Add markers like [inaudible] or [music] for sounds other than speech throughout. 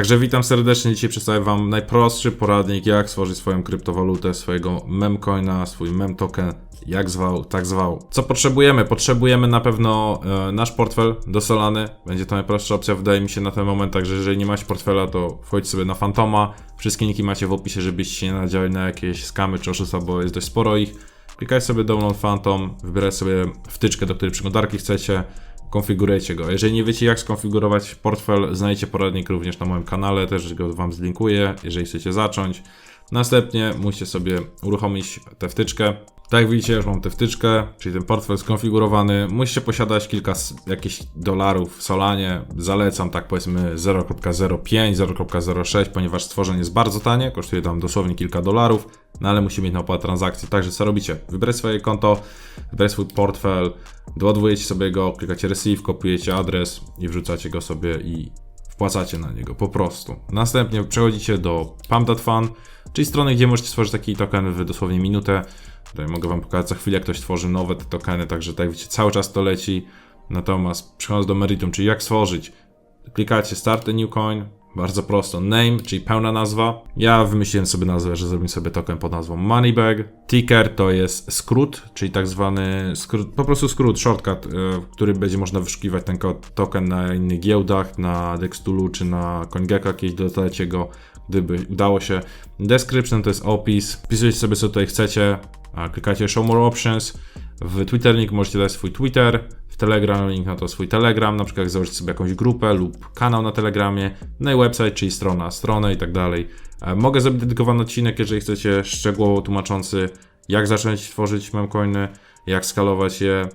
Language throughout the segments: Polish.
Także witam serdecznie. Dzisiaj przedstawię Wam najprostszy poradnik, jak stworzyć swoją kryptowalutę, swojego memcoina, swój mem token, jak zwał, tak zwał. Co potrzebujemy? Potrzebujemy na pewno e, nasz portfel do Solany. Będzie to najprostsza opcja, wydaje mi się na ten moment. Także jeżeli nie macie portfela, to wchodźcie sobie na Fantoma. Wszystkie linki macie w opisie, żebyście się nie nadziali na jakieś skamy czy oszustwa, bo jest dość sporo ich. Klikajcie sobie download Phantom, wybierajcie sobie wtyczkę, do której przeglądarki chcecie konfigurujecie go. Jeżeli nie wiecie jak skonfigurować portfel, znajdziecie poradnik również na moim kanale, też go Wam zlinkuję, jeżeli chcecie zacząć. Następnie musicie sobie uruchomić tę wtyczkę. Tak jak widzicie, już mam tę wtyczkę, czyli ten portfel skonfigurowany. Musicie posiadać kilka jakichś dolarów w Solanie. Zalecam tak powiedzmy 0.05, 0.06, ponieważ stworzenie jest bardzo tanie, kosztuje tam dosłownie kilka dolarów, no ale musi mieć na opłat transakcji. Także co robicie? Wybrać swoje konto, wybrać swój portfel, doładujecie sobie go, klikacie receive, kopiujecie adres i wrzucacie go sobie i wpłacacie na niego po prostu. Następnie przechodzicie do Pump.fun, czyli strony, gdzie możecie stworzyć taki token w dosłownie minutę. Tutaj mogę Wam pokazać za chwilę, jak ktoś tworzy nowe te tokeny, także tak widzicie, cały czas to leci. Natomiast przechodząc do meritum, czyli jak stworzyć, klikacie Start a New Coin, bardzo prosto. Name, czyli pełna nazwa. Ja wymyśliłem sobie nazwę, że zrobimy sobie token pod nazwą Moneybag. Ticker to jest skrót, czyli tak zwany skrót, po prostu skrót, shortcut, e, w który będzie można wyszukiwać ten token na innych giełdach, na Dextulu czy na CoinGecko, kiedyś dodajecie go, gdyby udało się. Description to jest opis, wpisujecie sobie co tutaj chcecie, klikacie Show More Options. W Twitter link możecie dać swój Twitter, Telegram link na to swój Telegram, na przykład jak założycie sobie jakąś grupę lub kanał na Telegramie, no i website, czyli strona, stronę i tak dalej. E, Mogę zrobić dedykowany odcinek, jeżeli chcecie szczegółowo tłumaczący, jak zacząć tworzyć memcoiny, jak skalować je,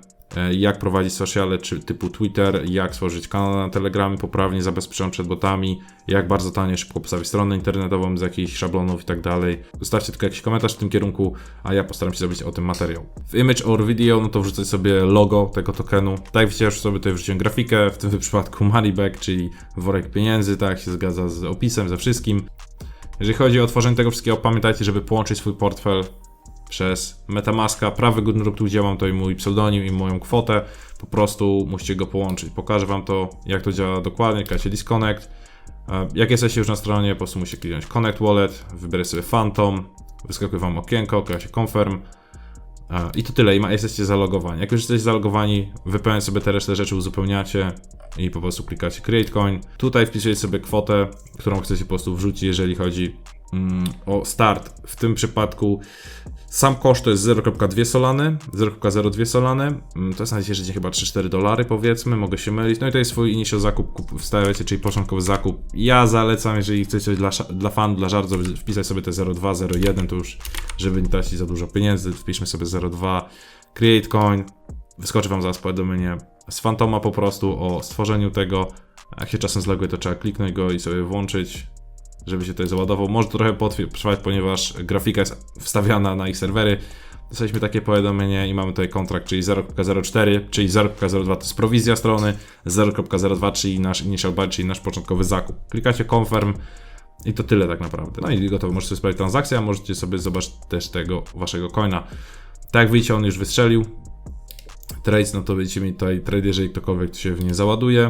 jak prowadzić sociale czy typu Twitter, jak stworzyć kanał na Telegramie poprawnie zabezpieczony przed botami, jak bardzo tanie, szybko postawić stronę internetową z jakichś szablonów i tak dalej. Zostawcie tylko jakiś komentarz w tym kierunku, a ja postaram się zrobić o tym materiał. W image or video, no to wrzucać sobie logo tego tokenu. Tak jak widzicie, już sobie tutaj wrzuciłem grafikę, w tym [laughs] przypadku moneyback, czyli worek pieniędzy, tak się zgadza z opisem, ze wszystkim. Jeżeli chodzi o tworzenie tego wszystkiego, pamiętajcie, żeby połączyć swój portfel przez Metamaska. Prawy górny tu gdzie mam to i mój pseudonim i moją kwotę. Po prostu musicie go połączyć. Pokażę Wam to, jak to działa dokładnie. Klikacie disconnect. E, Jak jesteście już na stronie, po prostu musicie kliknąć connect wallet, wybierać sobie Phantom, wyskakuje Wam okienko, klikacie confirm. E, I to tyle, i jesteście zalogowani. Jak już jesteście zalogowani, wypełniacie sobie te resztę rzeczy, uzupełniacie i po prostu klikacie Create Coin. Tutaj wpisujecie sobie kwotę, którą chcecie po prostu wrzucić, jeżeli chodzi o start. W tym przypadku sam koszt to jest 0.2 solany, 0.02 solany. Mm, To jest na dzisiejszy dzień chyba 3-4 dolary powiedzmy, mogę się mylić. No i to jest swój initial zakup, kup- wstawiacie, czyli początkowy zakup. Ja zalecam, jeżeli chcecie dla, dla fan, dla żartu wpisać sobie te 0.2, 0.1, to już żeby nie tracić za dużo pieniędzy, wpiszmy sobie 0.2, create coin, wyskoczy wam zaraz powiadomienie z Fantoma po prostu o stworzeniu tego. Jak się czasem zloguje, to trzeba kliknąć go i sobie włączyć, żeby się tutaj załadował. Może trochę potrwać, ponieważ grafika jest wstawiana na ich serwery. Dostaliśmy takie powiadomienie i mamy tutaj kontrakt, czyli 0.04, czyli 0.02 to jest prowizja strony, 0.02 czyli nasz initial buy, czyli nasz początkowy zakup. Klikacie confirm i to tyle tak naprawdę. No i gotowe, możecie sobie sprawdzić transakcję, a możecie sobie zobaczyć też tego waszego coina. Tak jak widzicie, on już wystrzelił. Trades, no to będziecie mieli tutaj trade, jeżeli ktokolwiek się w nie załaduje.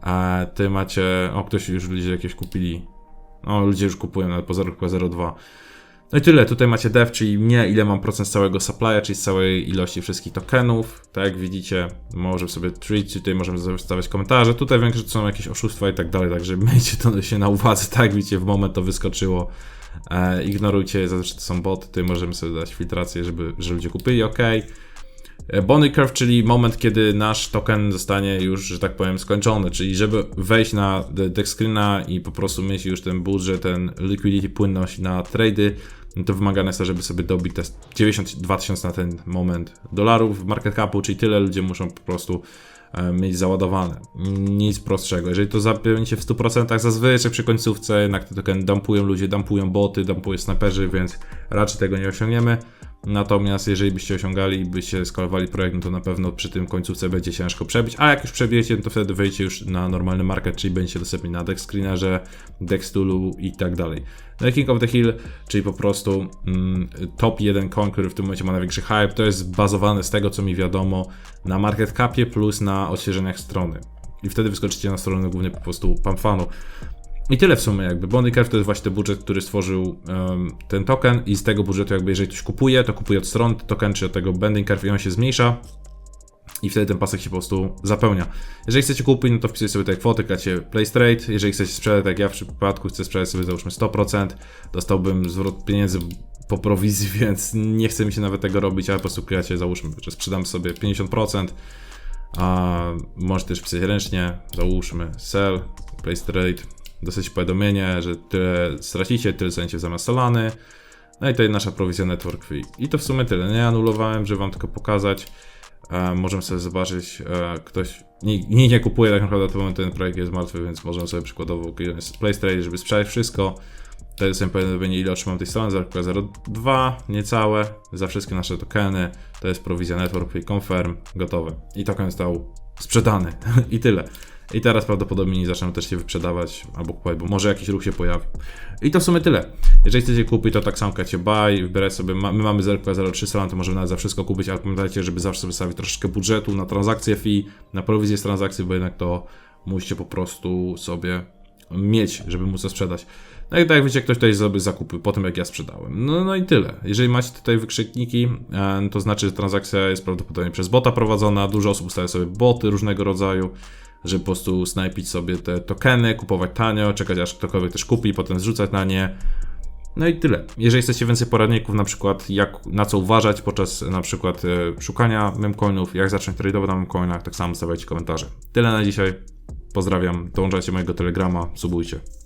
A ty macie, o ktoś już ludzie jakieś kupili. No ludzie już kupują nawet po 0.02. No i tyle, tutaj macie dev, czyli mnie, ile mam procent z całego supply'a, czyli z całej ilości wszystkich tokenów. Tak jak widzicie, możemy sobie treat, tutaj możemy sobie wstawiać komentarze. Tutaj większość są jakieś oszustwa i tak dalej, także [laughs] miejcie to się na uwadze. Tak widzicie, w moment to wyskoczyło. E, ignorujcie, zazwyczaj to są boty, tutaj możemy sobie dać filtrację, żeby, że ludzie kupili, ok. E, Bonnie curve, czyli moment, kiedy nasz token zostanie już, że tak powiem, skończony, czyli żeby wejść na de- deck screena i po prostu mieć już ten budżet, ten liquidity, płynność na trady, no to wymagane jest żeby sobie dobić te 92 tysiące na ten moment dolarów market capu, czyli tyle ludzie muszą po prostu e, mieć załadowane. Nic prostszego. Jeżeli to zapełnicie w 100%, zazwyczaj przy końcówce jednak te token dumpują ludzie, dumpują boty, dumpują snajperzy, więc raczej tego nie osiągniemy. Natomiast jeżeli byście osiągali i byście skalowali projekt, no to na pewno przy tym końcówce będzie ciężko przebić, a jak już przebijecie, no to wtedy wejdziecie już na normalny market, czyli będziecie dostępni na Dex Screenerze, Dextulu i tak dalej. No i King of the Hill, czyli po prostu mm, top 1 coin, który w tym momencie ma największy hype, to jest bazowane z tego, co mi wiadomo, na market capie plus na odświeżeniach strony. I wtedy wyskoczycie na stronę głównie po prostu Pamfanu. I tyle w sumie jakby. Bondy Curve to jest właśnie ten budżet, który stworzył em, ten token i z tego budżetu jakby jeżeli ktoś kupuje, to kupuje od stron token czy od tego Bending Curve i on się zmniejsza i wtedy ten pasek się po prostu zapełnia. Jeżeli chcecie kupić, no to wpisujecie sobie te kwoty, klacie place trade. Jeżeli chcecie sprzedać, tak jak ja w przypadku chcę sprzedać sobie załóżmy 100%, dostałbym zwrot pieniędzy po prowizji, [laughs] więc nie chce mi się nawet tego robić, ale po prostu klacie załóżmy, że sprzedam sobie 50%, a możecie też pisać ręcznie, załóżmy sell, place trade, dostać powiadomienie, że tyle stracicie, tyle w zamiast Solany. No i to jest nasza prowizja network fee. I to w sumie tyle. Nie anulowałem, żeby wam tylko pokazać. E, możemy sobie zobaczyć, e, ktoś nikt, nikt nie kupuje tak naprawdę, momencie ten projekt jest martwy, więc możemy sobie przykładowo kliknąć trade, żeby sprzedać wszystko. Wtedy sobie powiadomienie, ile otrzymam tej strony, 0,02, niecałe, za wszystkie nasze tokeny, to jest prowizja network fee, confirm, gotowe. I token został sprzedany [laughs] i tyle. I teraz prawdopodobnie nie zaczną też się wyprzedawać albo kupować, bo może jakiś ruch się pojawi. I to w sumie tyle. Jeżeli chcecie kupić, to tak samo klacie buy, wybierać sobie, my mamy 0,03 salon, to możemy nawet za wszystko kupić, ale pamiętajcie, żeby zawsze sobie stawić troszeczkę budżetu na transakcję fee, na prowizję z transakcji, bo jednak to musicie po prostu sobie mieć, żeby móc to sprzedać. No i tak jak wiecie, ktoś tutaj zrobił zakupy po tym, jak ja sprzedałem. No, no i tyle. Jeżeli macie tutaj wykrzykniki, e, to znaczy, że transakcja jest prawdopodobnie przez bota prowadzona. Dużo osób ustawia sobie boty różnego rodzaju, żeby po prostu snajpić sobie te tokeny, kupować tanio, czekać aż ktokolwiek też kupi, potem zrzucać na nie. No i tyle. Jeżeli chcecie więcej poradników, na przykład jak, na co uważać podczas na przykład e, szukania memcoinów, jak zacząć tradeować na memcoinach, tak samo stawiajcie komentarze. Tyle na dzisiaj. Pozdrawiam, dołączajcie mojego telegrama, subujcie.